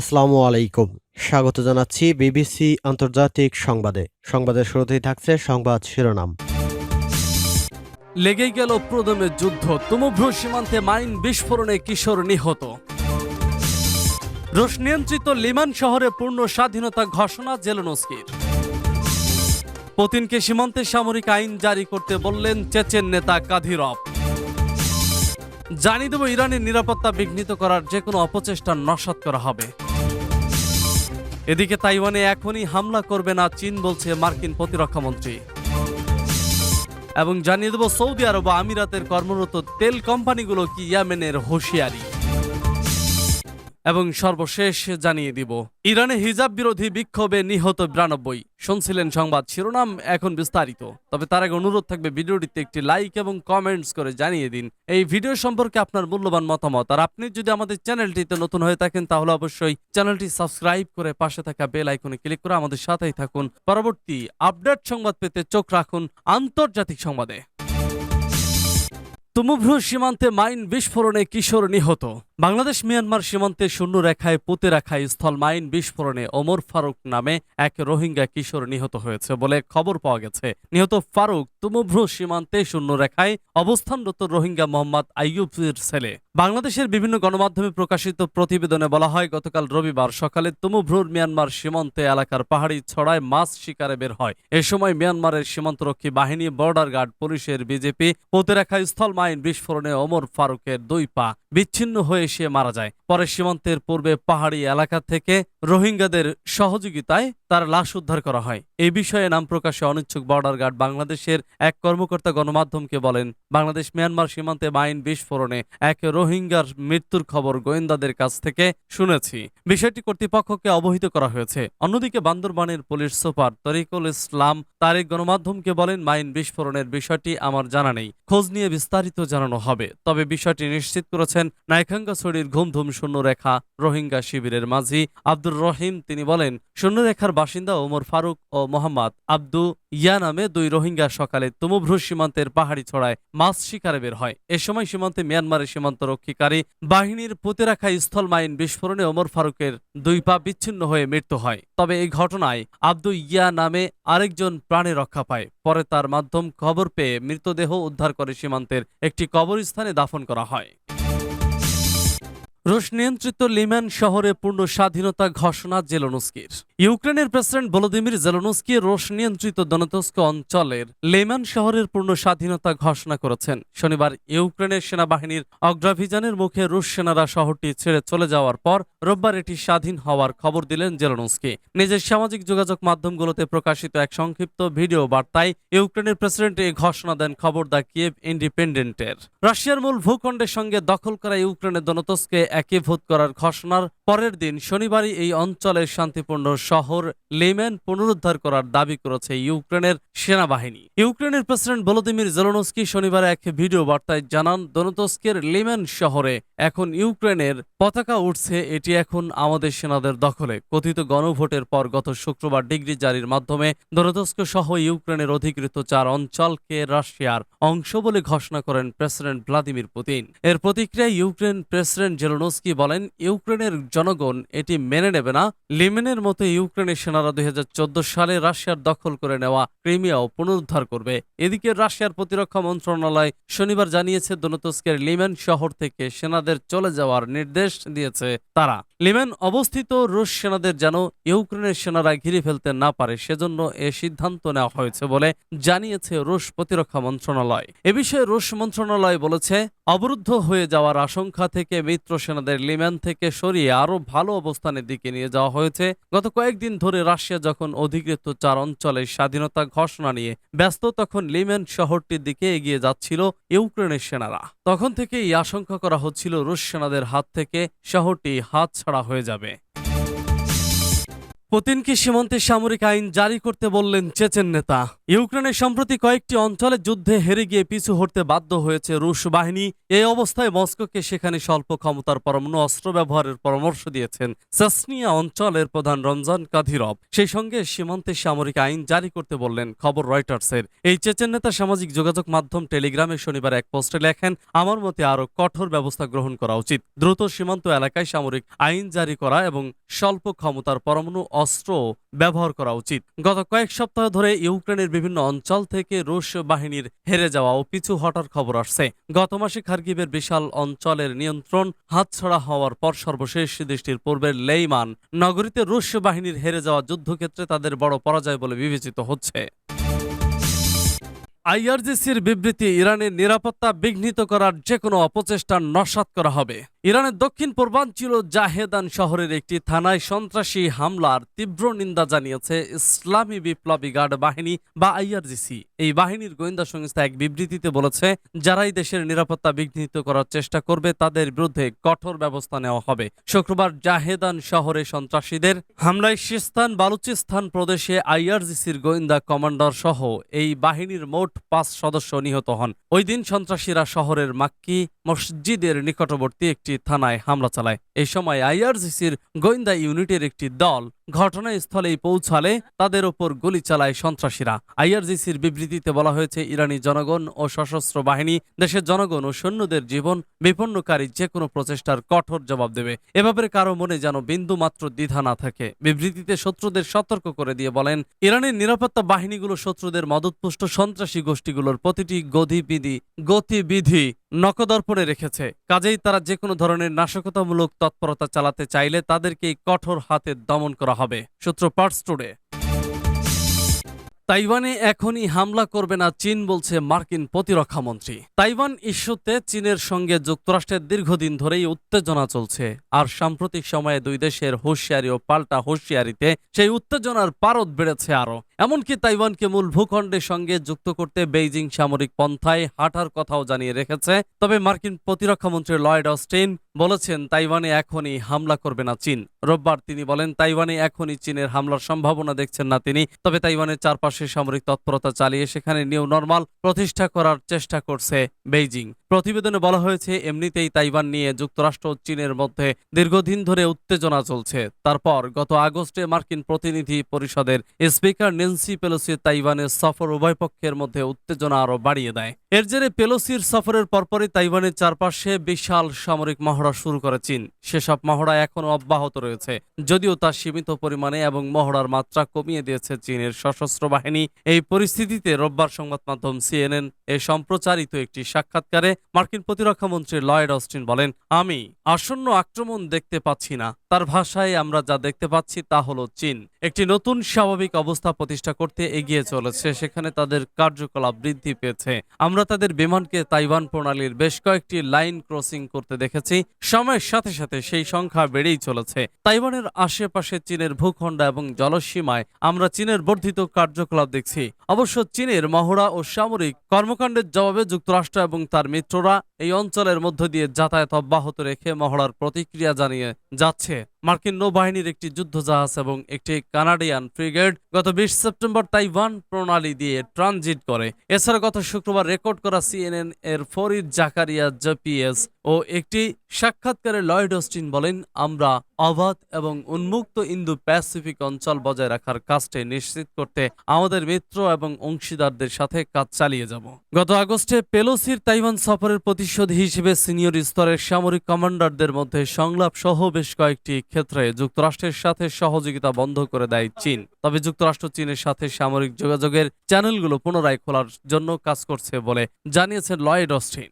আসসালামু আলাইকুম। স্বাগত জানাচ্ছি বিবিসি আন্তর্জাতিক সংবাদে। সংবাদের শুরুতেই থাকছে সংবাদ শিরোনাম। লেগেই গেল প্রদমের যুদ্ধ। তুমভ্রু সীমান্তে মাইন বিস্ফোরণে কিশোর নিহত। রুশ নিয়ন্ত্রিত লিমান শহরে পূর্ণ স্বাধীনতা ঘোষণা জেলেনস্কির। পুতিনকে সীমান্তে সামরিক আইন জারি করতে বললেন চেচেন নেতা কাধিরভ। জানিয়ে দেব, ইরানের নিরাপত্তা বিঘ্নিত করার যে কোনো অপচেষ্টা নস্বাত করা হবে। এদিকে তাইওয়ানে এখনই হামলা করবে না চীন বলছে মার্কিন প্রতিরক্ষা মন্ত্রী। এবং জানিয়ে দেব সৌদি আরব আমিরাতের কর্মরত তেল কোম্পানিগুলো কি ইয়ামেনের হুঁশিয়ারি। এবং সর্বশেষ জানিয়ে দিব। ইরানে হিজাব বিরোধী বিক্ষোভে নিহত বিরানব্বই। শুনছিলেন সংবাদ শিরোনাম, এখন বিস্তারিত। তবে তার আগে অনুরোধ থাকবে ভিডিওটিতে একটি লাইক এবং কমেন্টস করে জানিয়ে দিন। এই ভিডিও সম্পর্কে আপনার মূল্যবান মতামত। আর আপনি যদি আমাদের চ্যানেলটিতে নতুন হয়ে থাকেন, তাহলে অবশ্যই চ্যানেলটি সাবস্ক্রাইব করে পাশে থাকা বেল আইকনে ক্লিক করে আমাদের সাথেই থাকুন। পরবর্তী আপডেট সংবাদ পেতে চোখ রাখুন আন্তর্জাতিক সংবাদে। তুমুভ্রু সীমান্তে মাইন বিস্ফোরণে কিশোর নিহত। বাংলাদেশ মিয়ানমার সীমান্তে শূন্য রেখায় পুঁতে রাখায় স্থল মাইন বিস্ফোরণে ওমর ফারুক নামে এক রোহিঙ্গা কিশোর নিহত হয়েছে বলে খবর পাওয়া গেছে। নিহত ফারুক তুমুভ্রু সীমান্তে শূন্য রেখায় অবস্থানরত রোহিঙ্গা মোহাম্মদ আইয়ুবের ছেলে। বাংলাদেশের বিভিন্ন গণমাধ্যমে প্রকাশিত প্রতিবেদনে বলা হয়, গতকাল রবিবার সকালে তুমুভ্রুর মিয়ানমার সীমান্তে এলাকার পাহাড়ি ছড়ায় মাছ শিকারে বের হয়। এ সময় মিয়ানমারের সীমান্তরক্ষী বাহিনী বর্ডার গার্ড পুলিশের বিজেপি পুঁতে রাখা স্থল মাইন বিস্ফোরণে ওমর ফারুকের দুই পা বিচ্ছিন্ন হয়ে সে মারা যায়। পরে সীমান্তের পূর্বে পাহাড়ি এলাকা থেকে রোহিঙ্গাদের সহযোগিতায় তার লাশ উদ্ধার করা হয়। এই বিষয়ে নাম প্রকাশে অনিচ্ছুক বর্ডার গার্ড বাংলাদেশের এক কর্মকর্তা গণমাধ্যমকে বলেন, বাংলাদেশ মিয়ানমার সীমান্তে মাইন বিস্ফোরণে এক রোহিঙ্গার মৃত্যুর খবর গোয়েন্দাদের কাছ থেকে শুনেছি। বিষয়টি কর্তৃপক্ষকে অবহিত করা হয়েছে। অন্যদিকে বান্দরবানের পুলিশ সুপার তরিকুল ইসলাম তারেক গণমাধ্যমকে বলেন মাইন বিস্ফোরণের বিষয়টি আমার জানা নেই। খোঁজ নিয়ে বিস্তারিত জানানো হবে। তবে বিষয়টি নিশ্চিত করেছেন নাইখাঙ্গাছড়ির ঘুমধুম শূন্য রেখা রোহিঙ্গা শিবিরের মাঝি আব্দুর রহিম, তিনি বলেন, শূন্যরেখার বাসিন্দা ওমর ফারুক ও মোহাম্মদ আব্দু ইয়া নামে দুই রোহিঙ্গা সকালে তুমুভ্রু সীমান্তের পাহাড়ি ছড়ায় মাছ শিকারে বের হয়। এ সময় সীমান্তে মিয়ানমারের সীমান্ত রক্ষীকারী বাহিনীর পুঁতে রাখা স্থল মাইন বিস্ফোরণে ওমর ফারুকের দুই পা বিচ্ছিন্ন হয়ে মৃত্যু হয়। তবে এই ঘটনায় আব্দু ইয়া নামে আরেকজন প্রাণে রক্ষা পায়। পরে তার মাধ্যম খবর পেয়ে মৃতদেহ উদ্ধার করে সীমান্তের একটি কবরস্থানে দাফন করা হয়। রুশ নিয়ন্ত্রিত লিম্যান শহরে পূর্ণ স্বাধীনতা ঘোষণা জেলোনস্কির। ইউক্রেনের প্রেসিডেন্ট ভলোদিমির জেলোনস্কি রুশ নিয়ন্ত্রিত দনতস্ক অঞ্চলের লেমান শহরের পূর্ণ স্বাধীনতা ঘোষণা করেছেন। শনিবার ইউক্রেনের সেনাবাহিনীর অগ্রাভিযানের মুখে রুশ সেনারা শহরটি ছেড়ে চলে যাওয়ার পর রোববার এটি স্বাধীন হওয়ার খবর দিলেন জেলোনস্কি। নিজের সামাজিক যোগাযোগ মাধ্যমগুলোতে প্রকাশিত এক সংক্ষিপ্ত ভিডিও বার্তায় ইউক্রেনের প্রেসিডেন্ট এই ঘোষণা দেন খবর দা কিয়েভ ইন্ডিপেন্ডেন্টের। রাশিয়ার মূল ভূখণ্ডের সঙ্গে দখল করা ইউক্রেনের দনতস্কে একীভূত করার ঘোষণার পরের দিন শনিবারই এই অঞ্চলের শান্তিপূর্ণ শহর লেমেন পুনরুদ্ধার করার দাবি করেছে ইউক্রেনের সেনাবাহিনী। ইউক্রেনের প্রেসিডেন্ট ভলোদিমির জেলোনস্কি শনিবার এক ভিডিও বার্তায় জানান, দনতস্কের লেমেন শহরে এখন ইউক্রেনের পতাকা উঠছে, এটি এখন আমাদের সেনাদের দখলে। কথিত গণভোটের পর গত শুক্রবার ডিগ্রি জারির মাধ্যমে দনতস্ক সহ ইউক্রেনের অধিকৃত চার অঞ্চলকে রাশিয়ার অংশ বলে ঘোষণা করেন প্রেসিডেন্ট ভ্লাদিমির পুতিন। এর প্রতিক্রিয়ায় ইউক্রেন প্রেসিডেন্ট জেলোনস্কি বলেন, ইউক্রেনের জনগণ এটি মেনে নেবে না। লিমেনের মতো ইউক্রেনের সেনারা দুই সালে রাশিয়ার দখল করে নেওয়া ক্রিমিয়াও পুনরুদ্ধার করবে। এদিকে রাশিয়ার প্রতিরক্ষা মন্ত্রণালয় শনিবার জানিয়েছে, দনতস্কের লিমেন শহর থেকে সেনাদের চলে যাওয়ার নির্দেশ দিয়েছে তারা। লিমেন অবস্থিত রুশ সেনাদের যেন ইউক্রেনের সেনারা ঘিরে ফেলতে না পারে, সেজন্য এ সিদ্ধান্ত নেওয়া হয়েছে বলে জানিয়েছে রুশ প্রতিরক্ষা মন্ত্রণালয়। এ বিষয়ে রুশ মন্ত্রণালয় বলেছে, অবরুদ্ধ হয়ে যাওয়ার আশঙ্কা থেকে মিত্র সেনাদের লিম্যান থেকে সরিয়ে আরও ভালো অবস্থানের দিকে নিয়ে যাওয়া হয়েছে। গত কয়েকদিন ধরে রাশিয়া যখন অধিকৃত চার অঞ্চলের স্বাধীনতা ঘোষণা নিয়ে ব্যস্ত, তখন লিম্যান শহরটির দিকে এগিয়ে যাচ্ছিল ইউক্রেনের সেনারা। তখন থেকেই আশঙ্কা করা হচ্ছিল রুশ সেনাদের হাত থেকে শহরটি হাত ছাড়া হয়ে যাবে। পুতিনকে সীমান্তে সামরিক আইন জারি করতে বললেন চেচেন নেতা। ইউক্রেনের সম্প্রতি কয়েকটি অঞ্চলে যুদ্ধে হেরে গিয়ে পিছু হটতে বাধ্য হয়েছে রুশ বাহিনী। এই অবস্থায় মস্কোকে সেখানে স্বল্প ক্ষমতার পরমাণু অস্ত্র ব্যবহারের পরামর্শ দিয়েছেন সাসনিয়া অঞ্চলের প্রধান রমজান কাধিরভ সেই সঙ্গে সীমান্তে সামরিক আইন জারি করতে বললেন খবর রয়টার্সের। এই চেচেন নেতা সামাজিক যোগাযোগ মাধ্যম টেলিগ্রামে শনিবার এক পোস্টে লেখেন, আমার মতে আরও কঠোর ব্যবস্থা গ্রহণ করা উচিত। দ্রুত সীমান্ত এলাকায় সামরিক আইন জারি করা এবং স্বল্প ক্ষমতার পরমাণু অস্ত্র ব্যবহার করা উচিত। গত কয়েক সপ্তাহ ধরে ইউক্রেনের বিভিন্ন অঞ্চল থেকে রুশ বাহিনীর হেরে যাওয়া ও পিছু হটার খবর আসছে। গত মাসে খার্গিবের বিশাল অঞ্চলের নিয়ন্ত্রণ হাতছড়া হওয়ার পর সর্বশেষ দেশটির পূর্বের লেইমান নগরীতে রুশ বাহিনীর হেরে যাওয়া যুদ্ধক্ষেত্রে তাদের বড় পরাজয় বলে বিবেচিত হচ্ছে। আইআরজিসির বিবৃতি, ইরানের নিরাপত্তা বিঘ্নিত করার যে কোনো অপচেষ্টা নস্যাৎ করা হবে। ইরানের দক্ষিণ পূর্বাঞ্চল জাহেদান শহরের একটি থানায় সন্ত্রাসী হামলার তীব্র নিন্দা জানিয়েছে ইসলামী বিপ্লবী গার্ড বাহিনী বা আইআরজিসি। এই বাহিনীর গোয়েন্দা সংস্থা এক বিবৃতিতে বলেছে, যারাই দেশের নিরাপত্তা বিঘ্নিত করার চেষ্টা করবে, তাদের বিরুদ্ধে কঠোর ব্যবস্থা নেওয়া হবে। শুক্রবার জাহেদান শহরে সন্ত্রাসীদের হামলায় সিস্তান বালুচিস্তান প্রদেশে আইআরজিসির গোয়েন্দা কমান্ডার সহ এই বাহিনীর মোট পাঁচ সদস্য নিহত হন। ওই দিন সন্ত্রাসীরা শহরের মাক্কি মসজিদের নিকটবর্তী একটি থানায় হামলা চালায়। এই সময় আইআরজিসির গোয়েন্দা ইউনিটের একটি দল ঘটনাস্থলেই পৌঁছালে তাদের ওপর গুলি চালায় সন্ত্রাসীরা। আইআরজিসির বিবৃতিতে বলা হয়েছে, ইরানি জনগণ ও সশস্ত্র বাহিনী দেশের জনগণ ও সৈন্যদের জীবন বিপন্নকারী যে কোনো প্রচেষ্টার কঠোর জবাব দেবে। এভাবে কারও মনে যেন বিন্দু মাত্র দ্বিধা না থাকে। বিবৃতিতে শত্রুদের সতর্ক করে দিয়ে বলেন, ইরানের নিরাপত্তা বাহিনীগুলো শত্রুদের মদতপুষ্ট সন্ত্রাসী গোষ্ঠীগুলোর প্রতিটি গতিবিধি গতিবিধি নকদর্পণে রেখেছে। কাজেই তারা যে কোনো ধরনের নাশকতামূলক তৎপরতা চালাতে চাইলে তাদেরকেই কঠোর হাতে দমন করা হবে, সূত্র পার্টস টুডে তাইওয়ানে এখনই হামলা করবে না চীন বলছে মার্কিন প্রতিরক্ষা মন্ত্রী। তাইওয়ান ইস্যুতে চীনের সঙ্গে যুক্তরাষ্ট্রের দীর্ঘদিন ধরেই উত্তেজনা চলছে, আর সাম্প্রতিক সময়ে দুই দেশের হুঁশিয়ারি ও পাল্টা হুঁশিয়ারিতে সেই উত্তেজনার পারদ বেড়েছে আরও। এমনকি তাইওয়ানকে মূল ভূখণ্ডের সঙ্গে যুক্ত করতে বেইজিং সামরিক পন্থায় হাঁটার কথাও জানিয়ে রেখেছে। তবে মার্কিন প্রতিরক্ষামন্ত্রী লয়েড অস্টিন বলেছেন, তাইওয়ানে এখনই হামলা করবে না চীন। রোববার তিনি বলেন, তাইওয়ানে এখনই চীনের হামলার সম্ভাবনা দেখছেন না তিনি। তবে তাইওয়ানের চারপাশে সামরিক তৎপরতা চালিয়ে সেখানে নিউ নর্মাল প্রতিষ্ঠা করার চেষ্টা করছে বেইজিং। প্রতিবেদনে বলা হয়েছে, এমনিতেই তাইওয়ান নিয়ে যুক্তরাষ্ট্র ও চীনের মধ্যে দীর্ঘদিন ধরে উত্তেজনা চলছে। তারপর গত আগস্টে মার্কিন প্রতিনিধি পরিষদের স্পিকার নেন্সি পেলোসির তাইওয়ানের সফর উভয় পক্ষের মধ্যে উত্তেজনা আরও বাড়িয়ে দেয়। এর জেরে পেলোসির সফরের পরপরই তাইওয়ানের চারপাশে বিশাল সামরিক মহড়া শুরু করে চীন। সেসব মহড়া এখনও অব্যাহত রয়েছে, যদিও তা সীমিত পরিমাণে এবং মহড়ার মাত্রা কমিয়ে দিয়েছে চীনের সশস্ত্র বাহিনী। এই পরিস্থিতিতে রোববার সংবাদ মাধ্যম সিএনএন এ সম্প্রচারিত একটি সাক্ষাৎকারে মার্কিন প্রতিরক্ষামন্ত্রী লয়েড অস্টিন বলেন, আমি আসন্ন আক্রমণ দেখতে পাচ্ছি না। তার ভাষায় আমরা যা দেখতে পাচ্ছি তা হলো চীন। একটি নতুন স্বাভাবিক অবস্থা প্রতিষ্ঠা করতে এগিয়ে চলেছে। সেখানে তাদের কার্যকলাপ বৃদ্ধি পেয়েছে। আমরা তাদের বিমানকে তাইওয়ান প্রণালীর বেশ কয়েকটি লাইন ক্রসিং করতে দেখেছি। সময়ের সাথে সাথে সেই সংখ্যা বেড়েই চলেছে। তাইওয়ানের আশেপাশে চীনের ভূখণ্ড এবং জলসীমায় আমরা চীনের বর্ধিত কার্যকলাপ দেখছি। অবশ্য চীনের মহড়া ও সামরিক কর্মকাণ্ডের জবাবে যুক্তরাষ্ট্র এবং তার মিত্ররা এই অঞ্চলের মধ্য দিয়ে যাতায়াত অব্যাহত রেখে মহড়ার প্রতিক্রিয়া জানিয়ে যাচ্ছে। মার্কিন নৌবাহিনীর একটি যুদ্ধজাহাজ এবং একটি কানাডিয়ান ফ্রিগেড গত বিশ সেপ্টেম্বর তাইওয়ান প্রণালী দিয়ে ট্রানজিট করে। এছাড়া গত শুক্রবার রেকর্ড করা সিএনএন এর ফরিদ জাকারিয়া জেপিএস ও একটি সাক্ষাৎকারে লয়েড অস্টিন বলেন, আমরা অবাধ এবং উন্মুক্ত ইন্দো প্যাসিফিক অঞ্চল বজায় রাখার কাজটি নিশ্চিত করতে আমাদের মিত্র এবং অংশীদারদের সাথে কাজ চালিয়ে যাব। গত আগস্টে পেলোসির তাইওয়ান সফরের প্রতিশোধ হিসেবে সিনিয়র স্তরের সামরিক কমান্ডারদের মধ্যে সংলাপ সহ বেশ কয়েকটি ক্ষেত্রে যুক্তরাষ্ট্রের সাথে সহযোগিতা বন্ধ করে দেয় চীন। তবে যুক্তরাষ্ট্র চীনের সাথে সামরিক যোগাযোগের চ্যানেলগুলো পুনরায় খোলার জন্য কাজ করছে বলে জানিয়েছেন লয়েড অস্টিন।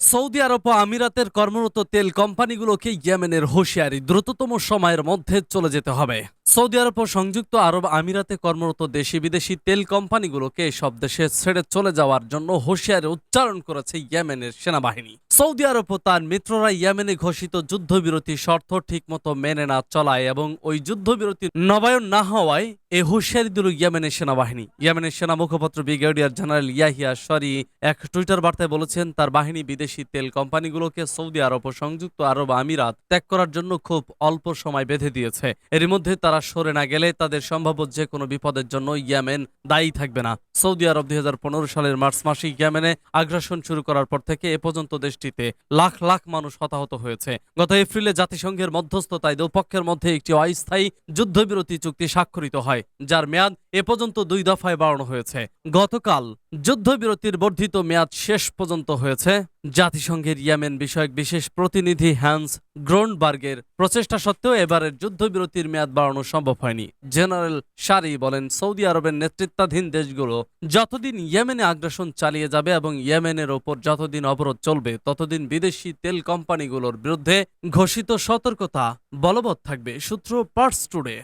সৌদি আরব ও আমিরাতের কর্মরত তেল কোম্পানিগুলোকে ইয়েমেনের হুঁশিয়ারি দ্রুততম সময়ের মধ্যে চলে যেতে হবে। সৌদি আরব ও সংযুক্ত আরব আমিরাতে কর্মরত দেশি বিদেশি তেল কোম্পানিগুলোকে সব দেশে ছেড়ে চলে যাওয়ার জন্য হুঁশিয়ারি উচ্চারণ করেছে ইয়েমেনের সেনাবাহিনী। সৌদি আরব ও তার মিত্ররা ইয়েমেনে ঘোষিত যুদ্ধবিরতি শর্ত ঠিকমতো মেনে না চলায় এবং ওই যুদ্ধবিরতি নবায়ন না হওয়ায় এ হুঁশিয়ারি দিল ইয়েমেনের সেনাবাহিনী। ইয়েমেনের সেনা মুখপাত্র ব্রিগেডিয়ার জেনারেল ইয়াহিয়া শরি এক টুইটার বার্তায় বলেছেন, তার বাহিনী বিদেশি তেল কোম্পানিগুলোকে সৌদি আরব ও সংযুক্ত আরব আমিরাত ত্যাগ করার জন্য খুব অল্প সময় বেঁধে দিয়েছে। এর মধ্যে তারা সরে না গেলে তাদের সম্ভাব্য যে কোনো বিপদের জন্য ইয়েমেন দায়ী থাকবে না। সৌদি আরব দুই হাজার পনেরো সালের মার্চ মাসে ইয়েমেনে আগ্রাসন শুরু করার পর থেকে এ পর্যন্ত দেশটিতে লাখ লাখ মানুষ হতাহত হয়েছে। গত এপ্রিলে জাতিসংঘের মধ্যস্থতায় দুপক্ষের মধ্যে একটি অস্থায়ী যুদ্ধবিরতি চুক্তি স্বাক্ষরিত হয়। যার মেয়াদ এ পর্যন্ত দুই দফায় বাড়ানো হয়েছে। গতকাল যুদ্ধবিরতির বর্ধিত মেয়াদ শেষ পর্যন্ত হয়েছে। জাতিসংঘের ইয়েমেন বিষয়ক বিশেষ প্রতিনিধি হ্যান্স গ্রোনবার্গের প্রচেষ্টা সত্ত্বেও এবারের যুদ্ধবিরতির মেয়াদ বাড়ানো সম্ভব হয়নি। জেনারেল শারি বলেন, সৌদি আরবের নেতৃত্বাধীন দেশগুলো যতদিন ইয়েমেনে আগ্রাসন চালিয়ে যাবে এবং ইয়েমেনের ওপর যতদিন অবরোধ চলবে, ততদিন বিদেশি তেল কোম্পানিগুলোর বিরুদ্ধে ঘোষিত সতর্কতা বলবৎ থাকবে। সূত্র পার্টস টুডে।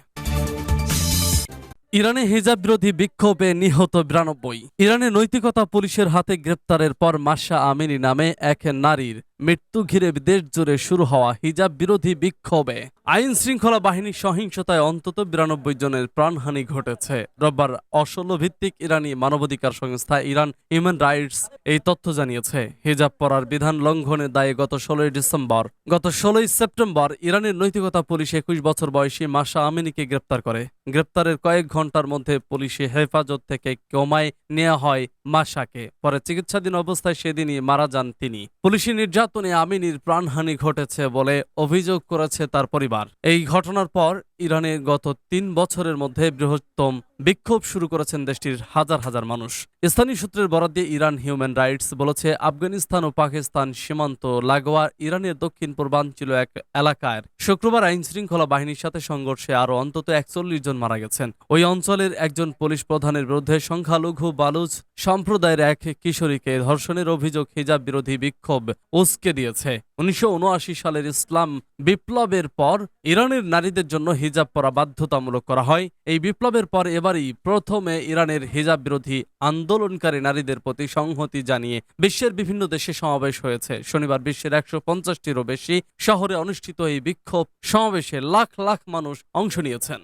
ইরানে হিজাব বিরোধী বিক্ষোভে নিহত বিরানব্বই। ইরানে নৈতিকতা পুলিশের হাতে গ্রেপ্তারের পর মাসা আমিনী নামে এক নারীর মৃত্যু ঘিরে দেশ জুড়ে শুরু হওয়া হিজাব বিরোধী বিক্ষোভে। আইন শৃঙ্খলা বাহিনীর সহিংসতায় অন্তত বিরানব্বই জনের প্রাণহানি ঘটেছে। রোববার অসল ভিত্তিক ইরানি মানবাধিকার সংস্থা ইরান হিউম্যান রাইটস এই তথ্য জানিয়েছে। হিজাব পরার বিধান লঙ্ঘনের দায়ে গত ষোলোই ডিসেম্বর, গত ষোলোই সেপ্টেম্বর ইরানের নৈতিকতা পুলিশ একুশ বছর বয়সী মাসা আমিনীকে গ্রেপ্তার করে। গ্রেপ্তারের কয়েক ঘণ্টার মধ্যে পুলিশে হেফাজত থেকে কমায় নেওয়া হয় মাসাকে। পরে চিকিৎসাধীন অবস্থায় সেদিনই মারা যান তিনি। পুলিশি নির্যাতনে আমিনীর প্রাণহানি ঘটেছে বলে অভিযোগ করেছে তার পরিবার। এই ঘটনার পর ইরানে গত তিন বছরের মধ্যে বৃহত্তম বিক্ষোভ শুরু করেছেন দেশটির হাজার হাজার মানুষ। স্থানীয় সূত্রের বরাদ দিয়ে ইরান হিউম্যান রাইটস বলেছে, আফগানিস্তান ও পাকিস্তান সীমান্ত লাগোয়া ইরানের দক্ষিণ পূর্বাঞ্চল এক এলাকায় শুক্রবার আইন শৃঙ্খলা বাহিনীর সাথে সংঘর্ষে আরও অন্তত একচল্লিশ জন মারা গেছেন। ওই অঞ্চলের একজন পুলিশ প্রধানের বিরুদ্ধে সংখ্যালঘু বালুচ সম্প্রদায়ের এক কিশোরীকে ধর্ষণের অভিযোগ হিজাব বিরোধী বিক্ষোভ উস্কে দিয়েছে। উনিশশো উনআশি সালের ইসলাম বিপ্লবের পর ইরানের নারীদের জন্য হিজাব পরা বাধ্যতামূলক করা হয়। এই বিপ্লবের পর এবারই প্রথমে ইরানের হিজাব বিরোধী আন্দোলনকারী নারীদের প্রতি সংহতি জানিয়ে বিশ্বের বিভিন্ন দেশে সমাবেশ হয়েছে। শনিবার বিশ্বের একশো পঞ্চাশটিরও বেশি শহরে অনুষ্ঠিত এই বিক্ষোভ সমাবেশে লাখ লাখ মানুষ অংশ নিয়েছেন।